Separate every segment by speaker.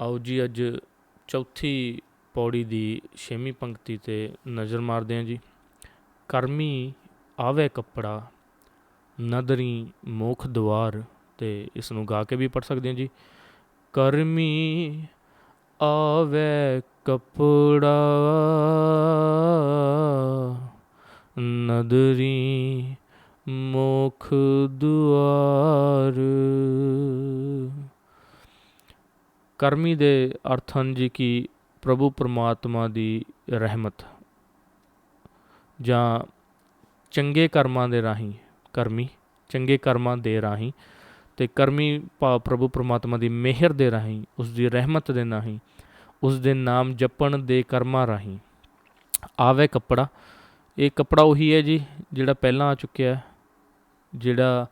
Speaker 1: ਆਓ ਜੀ, ਅੱਜ ਚੌਥੀ ਪੌੜੀ ਦੀ ਛੇਵੀਂ ਪੰਕਤੀ ਤੇ ਨਜ਼ਰ ਮਾਰਦੇ ਹਾਂ ਜੀ। ਕਰਮੀ ਆਵੇ ਕੱਪੜਾ, ਨਦਰੀ ਮੋਖ ਦੁਆਰ ਤੇ ਇਸ ਨੂੰ ਗਾ ਕੇ ਵੀ ਪੜ ਸਕਦੇ ਹਾਂ ਜੀ। ਕਰਮੀ ਆਵੇ ਕੱਪੜਾ, ਨਦਰੀ ਮੋਖ ਦੁਆਰ ਕਰਮੀ ਦੇ ਅਰਥ ਹਨ ਜੀ ਕਿ ਪ੍ਰਭੂ ਪਰਮਾਤਮਾ ਦੀ ਰਹਿਮਤ ਜਾਂ ਚੰਗੇ ਕਰਮਾਂ ਦੇ ਰਾਹੀਂ ਕਰਮੀ, ਚੰਗੇ ਕਰਮਾਂ ਦੇ ਰਾਹੀਂ ਤੇ ਕਰਮੀ ਭਾਵ ਪ੍ਰਭੂ ਪਰਮਾਤਮਾ ਦੀ ਮਿਹਰ ਦੇ ਰਾਹੀਂ, ਉਸ ਦੀ ਰਹਿਮਤ ਦੇ ਰਾਹੀਂ, ਉਸ ਦੇ ਨਾਮ ਜਪਣ ਦੇ ਕਰਮਾਂ ਰਾਹੀਂ ਆਵੇ ਕੱਪੜਾ। ਇਹ ਕੱਪੜਾ ਉਹੀ ਹੈ ਜੀ ਜਿਹੜਾ ਪਹਿਲਾਂ ਆ ਚੁੱਕਿਆ ਜਿਹੜਾ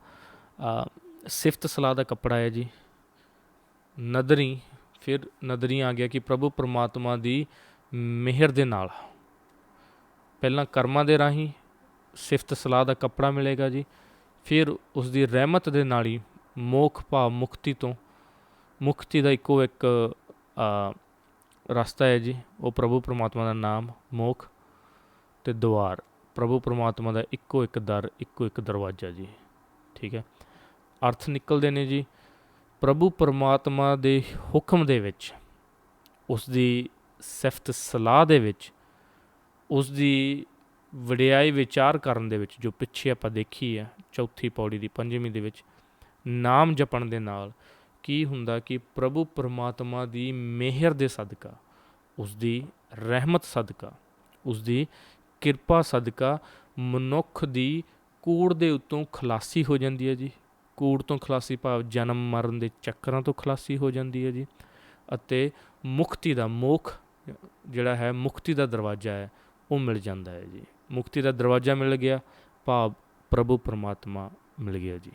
Speaker 1: ਸਿਫਤ ਸਲਾਹ ਦਾ ਕੱਪੜਾ ਹੈ ਜੀ। ਨਦਰੀ ਫਿਰ ਨਦਰੀ ਆ ਗਿਆ ਕਿ ਪ੍ਰਭੂ ਪਰਮਾਤਮਾ ਦੀ ਮਿਹਰ ਦੇ ਨਾਲ। ਪਹਿਲਾਂ ਕਰਮਾਂ ਦੇ ਰਾਹੀਂ ਸਿਫਤ ਸਲਾਹ ਦਾ ਕੱਪੜਾ ਮਿਲੇਗਾ ਜੀ। ਫਿਰ ਉਸ ਦੀ ਰਹਿਮਤ ਦੇ ਨਾਲ ਹੀ ਮੋਖ ਭਾਵ ਮੁਕਤੀ ਤੋਂ, ਮੁਕਤੀ ਦਾ ਇੱਕੋ ਇੱਕ ਰਸਤਾ ਹੈ ਜੀ। ਉਹ ਪ੍ਰਭੂ ਪਰਮਾਤਮਾ ਦਾ ਨਾਮ ਮੋਖ ਤੇ ਦੁਆਰ। ਪ੍ਰਭੂ ਪਰਮਾਤਮਾ ਦਾ ਇੱਕੋ ਇੱਕ ਦਰ, ਇੱਕੋ ਇੱਕ ਦਰਵਾਜ਼ਾ ਜੀ। ਠੀਕ ਹੈ। ਅਰਥ ਨਿਕਲਦੇ ਨੇ ਜੀ। ਪ੍ਰਭੂ ਪਰਮਾਤਮਾ ਦੇ ਹੁਕਮ ਦੇ ਵਿੱਚ ਉਸ ਦੀ ਸਿਫਤ ਸਲਾਹ ਦੇ ਵਿੱਚ ਉਸ ਦੀ ਵਡਿਆਈ ਵਿਚਾਰ ਕਰਨ ਦੇ ਵਿੱਚ ਜੋ ਪਿੱਛੇ ਆਪਾਂ ਦੇਖੀ ਹੈ, ਚੌਥੀ ਪੌੜੀ ਦੀ ਪੰਜਵੀਂ ਦੇ ਵਿੱਚ, ਨਾਮ ਜਪਣ ਦੇ ਨਾਲ ਕੀ ਹੁੰਦਾ ਕਿ ਪ੍ਰਭੂ ਪਰਮਾਤਮਾ ਦੀ ਮਿਹਰ ਦੇ ਸਦਕਾ ਉਸ ਦੀ ਰਹਿਮਤ ਸਦਕਾ ਉਸ ਦੀ ਕਿਰਪਾ ਸਦਕਾ ਮਨੁੱਖ ਦੀ ਕੂੜ ਦੇ ਉੱਤੋਂ ਖਲਾਸੀ ਹੋ ਜਾਂਦੀ ਹੈ ਜੀ। ਕੂੜ ਤੋਂ ਖਲਾਸੀ ਭਾਵ ਜਨਮ ਮਰਨ ਦੇ ਚੱਕਰਾਂ ਤੋਂ ਖਲਾਸੀ ਹੋ ਜਾਂਦੀ ਹੈ ਜੀ। ਅਤੇ ਮੁਕਤੀ ਦਾ ਮੋਖ ਜਿਹੜਾ ਹੈ, ਮੁਕਤੀ ਦਾ ਦਰਵਾਜ਼ਾ ਹੈ, ਉਹ ਮਿਲ ਜਾਂਦਾ ਹੈ ਜੀ। ਮੁਕਤੀ ਦਾ ਦਰਵਾਜ਼ਾ ਮਿਲ ਗਿਆ, ਭਾਵ ਪ੍ਰਭੂ ਪਰਮਾਤਮਾ ਮਿਲ ਗਿਆ ਜੀ।